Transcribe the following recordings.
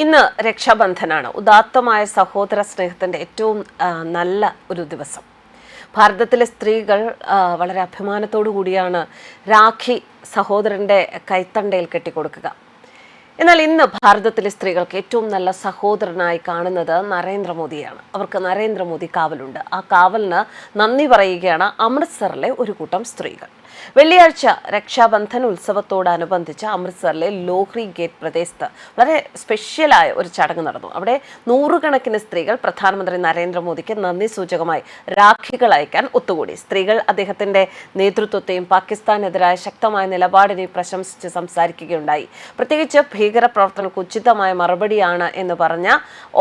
ഇന്ന് രക്ഷാബന്ധനാണ്. ഉദാത്തമായ സഹോദര സ്നേഹത്തിന്റെ ഏറ്റവും നല്ല ഒരു ദിവസം. ഭാരതത്തിലെ സ്ത്രീകൾ വളരെ അഭിമാനത്തോടു കൂടിയാണ് രാഖി സഹോദരന്റെ കൈത്തണ്ടയിൽ കെട്ടിക്കൊടുക്കുക. എന്നാൽ ഇന്ന് ഭാരതത്തിലെ സ്ത്രീകൾക്ക് ഏറ്റവും നല്ല സഹോദരനായി കാണുന്നത് നരേന്ദ്രമോദിയാണ്. അവർക്ക് നരേന്ദ്രമോദി കാവലുണ്ട്. ആ കാവലിന് നന്ദി പറയുകയാണ് അമൃത്സറിലെ ഒരു കൂട്ടം സ്ത്രീകൾ. വെള്ളിയാഴ്ച രക്ഷാബന്ധൻ ഉത്സവത്തോടനുബന്ധിച്ച് അമൃത്സറിലെ ലോഹ്രി ഗേറ്റ് പ്രദേശത്ത് വളരെ സ്പെഷ്യലായ ഒരു ചടങ്ങ് നടന്നു. അവിടെ നൂറുകണക്കിന് സ്ത്രീകൾ പ്രധാനമന്ത്രി നരേന്ദ്രമോദിക്ക് നന്ദി സൂചകമായി രാഖികൾ അയക്കാൻ ഒത്തുകൂടി. സ്ത്രീകൾ അദ്ദേഹത്തിന്റെ നേതൃത്വത്തെയും പാകിസ്ഥാനെതിരായ ശക്തമായ നിലപാടിനെയും പ്രശംസിച്ച് സംസാരിക്കുകയുണ്ടായി. പ്രത്യേകിച്ച് ഭീകര പ്രവർത്തനങ്ങൾക്ക് ഉചിതമായ മറുപടിയാണ് എന്ന് പറഞ്ഞ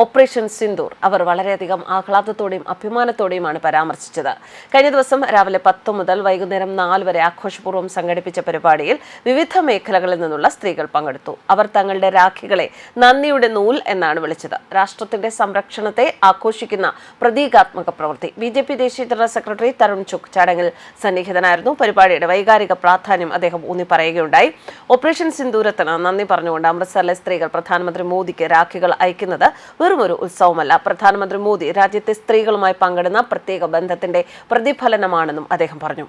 ഓപ്പറേഷൻ സിന്ദൂർ അവർ വളരെയധികം ആഹ്ലാദത്തോടെയും അഭിമാനത്തോടെയുമാണ് പരാമർശിച്ചത്. കഴിഞ്ഞ ദിവസം രാവിലെ പത്ത് മുതൽ വൈകുന്നേരം നാല് വരെ ആഘോഷപൂർവം സംഘടിപ്പിച്ച പരിപാടിയിൽ വിവിധ മേഖലകളിൽ നിന്നുള്ള സ്ത്രീകൾ പങ്കെടുത്തു. അവർ തങ്ങളുടെ രാഖികളെ നന്ദിയുടെ നൂൽ എന്നാണ് വിളിച്ചത്. രാഷ്ട്രത്തിന്റെ സംരക്ഷണത്തെ ആഘോഷിക്കുന്ന പ്രതീകാത്മക പ്രവൃത്തി. ബി ജെ പി ദേശീയ ജനറൽ സെക്രട്ടറി തരുൺ ചുക് ചടങ്ങിൽ സന്നിഹിതനായിരുന്നു. പരിപാടിയുടെ വൈകാരിക പ്രാധാന്യം അദ്ദേഹം ഊന്നി പറയുകയുണ്ടായി. ഓപ്പറേഷൻ സിന്ദൂരത്തിന് നന്ദി പറഞ്ഞുകൊണ്ട് അമൃത്സറിലെ സ്ത്രീകൾ പ്രധാനമന്ത്രി മോദിക്ക് രാഖികൾ അയക്കുന്നത് വെറുമൊരു ഉത്സവമല്ല. പ്രധാനമന്ത്രി മോദി രാജ്യത്തെ സ്ത്രീകളുമായി പങ്കിടുന്ന പ്രത്യേക ബന്ധത്തിന്റെ പ്രതിഫലനമാണെന്നും അദ്ദേഹം പറഞ്ഞു.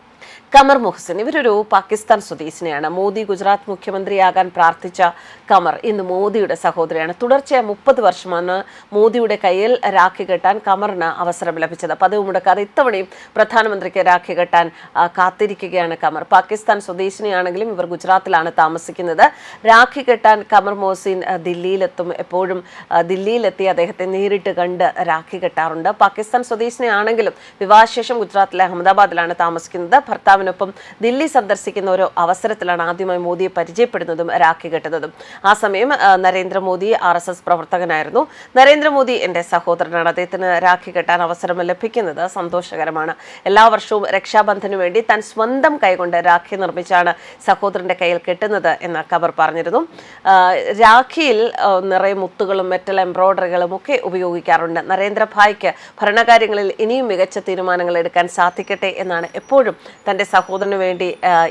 കമർ മുഹ്സിൻ. ഇവരൊരു പാകിസ്ഥാൻ സ്വദേശിനിയാണ്. മോദി ഗുജറാത്ത് മുഖ്യമന്ത്രിയാകാൻ പ്രാർത്ഥിച്ച കമർ ഇന്ന് മോദിയുടെ സഹോദരിയാണ്. തുടർച്ചയായ മുപ്പത് വർഷമാണ് മോദിയുടെ കയ്യിൽ രാഖി കെട്ടാൻ കമറിന് അവസരം ലഭിച്ചത്. പതിവ് മുടക്കാതെ ഇത്തവണയും പ്രധാനമന്ത്രിക്ക് രാഖി കെട്ടാൻ കാത്തിരിക്കുകയാണ് കമർ പാകിസ്ഥാൻ സ്വദേശിനിയാണെങ്കിലും ഇവർ ഗുജറാത്തിലാണ് താമസിക്കുന്നത്. രാഖി കെട്ടാൻ കമർ മോസിൻ ആ, ദില്ലിയിലെത്തും. എപ്പോഴും ദില്ലിയിലെത്തി അദ്ദേഹത്തെ നേരിട്ട് കണ്ട് രാഖി കെട്ടാറുണ്ട്. പാകിസ്ഥാൻ സ്വദേശിനിയാണെങ്കിലും വിവാഹശേഷം ഗുജറാത്തിലെ അഹമ്മദാബാദിലാണ് താമസിക്കുന്നത്. ഭർത്താവിനൊപ്പം ദില്ലി സന്ദർശിക്കുന്ന ഒരു അവസരത്തിലാണ് ആദ്യമായി മോദിയെ പരിചയപ്പെടുന്നതും രാഖി കെട്ടുന്നതും. ആ സമയം നരേന്ദ്രമോദി ആർ എസ് എസ് പ്രവർത്തകനായിരുന്നു. നരേന്ദ്രമോദി എന്റെ സഹോദരനാണ്. അദ്ദേഹത്തിന് രാഖി കെട്ടാൻ അവസരം ലഭിക്കുന്നത് സന്തോഷകരമാണ്. എല്ലാ വർഷവും രക്ഷാബന്ധനു വേണ്ടി താൻ സ്വന്തം കൈകൊണ്ട് രാഖി നിർമ്മിച്ചാണ് സഹോദരന്റെ കയ്യിൽ കെട്ടുന്നത് എന്ന് കബർ പറഞ്ഞിരുന്നു. രാഖിയിൽ നിറയെ മുത്തുകളും മെറ്റൽ എംബ്രോയിഡറികളും ഒക്കെ ഉപയോഗിക്കാറുണ്ട്. നരേന്ദ്രഭായ്ക്ക് ഭരണകാര്യങ്ങളിൽ ഇനിയും മികച്ച തീരുമാനങ്ങൾ എടുക്കാൻ സാധിക്കട്ടെ എന്നാണ് എപ്പോഴും തന്റെ സഹോദരന് വേണ്ടി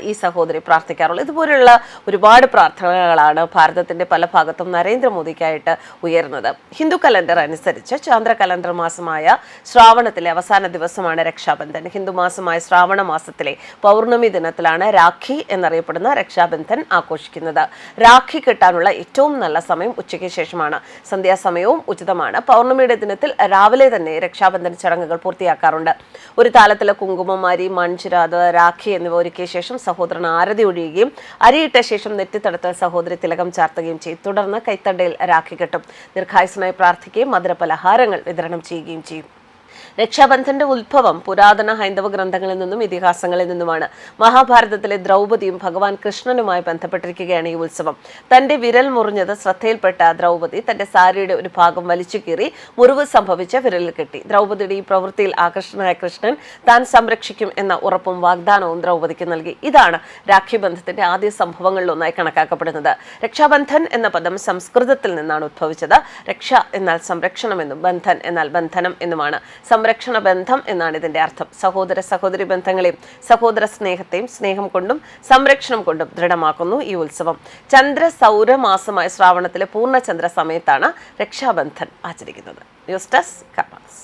ഈ സഹോദരി പ്രാർത്ഥിക്കാറുള്ളത് ഇതുപോലെയുള്ള ഒരുപാട് പ്രാർത്ഥനകളാണ് ഭാരതത്തിന്റെ പല ഭാഗത്തും നരേന്ദ്രമോദിക്കായിട്ട് ഉയർന്നത് ഹിന്ദു കലണ്ടർ അനുസരിച്ച് ചാന്ദ്ര കലണ്ടർ മാസമായ ശ്രാവണത്തിലെ അവസാന ദിവസമാണ് രക്ഷാബന്ധൻ. ഹിന്ദു മാസമായ ശ്രാവണ മാസത്തിലെ പൗർണമി ദിനത്തിലാണ് രാഖി എന്നറിയപ്പെടുന്ന രക്ഷാബന്ധൻ ആഘോഷിക്കുന്നത്. രാഖി കെട്ടാനുള്ള ഏറ്റവും നല്ല സമയം ഉച്ചയ്ക്ക് ശേഷമാണ്. സന്ധ്യാസമയവും ഉചിതമാണ്. പൗർണമിയുടെ ദിനത്തിൽ രാവിലെ തന്നെ രക്ഷാബന്ധൻ ചടങ്ങുകൾ പൂർത്തിയാക്കാറുണ്ട്. ഒരു താലത്തിലെ കുങ്കുമമാരി മൺചിരാത് രാഖി എന്നിവ ഒരുക്കിയ ശേഷം സഹോദരൻ ആരതി ഒഴിയുകയും അരിയിട്ട ശേഷം നെറ്റിത്തടത്ത് സഹോദരി തിലകം ചാർത്തുകയും ചെയ്യും. തുടർന്ന് കൈത്തണ്ടയിൽ രാഖി കെട്ടും. ദീർഘായുസനായി പ്രാർത്ഥിക്കുകയും മധുരപലഹാരങ്ങൾ വിതരണം ചെയ്യുകയും ചെയ്യും. രക്ഷാബന്ധന്റെ ഉത്ഭവം പുരാതന ഹൈന്ദവ ഗ്രന്ഥങ്ങളിൽ നിന്നും ഇതിഹാസങ്ങളിൽ നിന്നുമാണ്. മഹാഭാരതത്തിലെ ദ്രൗപദിയും ഭഗവാൻ കൃഷ്ണനുമായി ബന്ധപ്പെട്ടിരിക്കുകയാണ് ഈ ഉത്സവം. തന്റെ വിരൽ മുറിഞ്ഞത് ശ്രദ്ധയിൽപ്പെട്ട ദ്രൗപദി തന്റെ സാരിയുടെ ഒരു ഭാഗം വലിച്ചു കീറി മുറിവ് സംഭവിച്ച വിരലിൽ കെട്ടി. ദ്രൗപദിയുടെ ഈ പ്രവൃത്തിയിൽ ആകർഷണനായ കൃഷ്ണൻ താൻ സംരക്ഷിക്കും എന്ന ഉറപ്പും വാഗ്ദാനവും ദ്രൗപദിക്ക് നൽകി. ഇതാണ് രാഖി ബന്ധത്തിന്റെ ആദ്യ സംഭവങ്ങളിലൊന്നായി കണക്കാക്കപ്പെടുന്നത്. രക്ഷാബന്ധൻ എന്ന പദം സംസ്കൃതത്തിൽ നിന്നാണ് ഉദ്ഭവിച്ചത് രക്ഷ എന്നാൽ സംരക്ഷണം എന്നും ബന്ധൻ എന്നാൽ ബന്ധനം എന്നുമാണ്. സംരക്ഷണ ബന്ധം എന്നാണ് ഇതിന്റെ അർത്ഥം. സഹോദര സഹോദരി ബന്ധങ്ങളെയും സഹോദര സ്നേഹത്തെയും സ്നേഹം കൊണ്ടും സംരക്ഷണം കൊണ്ടും ദൃഢമാക്കുന്നു ഈ ഉത്സവം. ചന്ദ്ര സൗര മാസമായ ശ്രാവണത്തിലെ പൂർണചന്ദ്ര സമയത്താണ് രക്ഷാബന്ധൻ ആചരിക്കുന്നത്. News desk karmas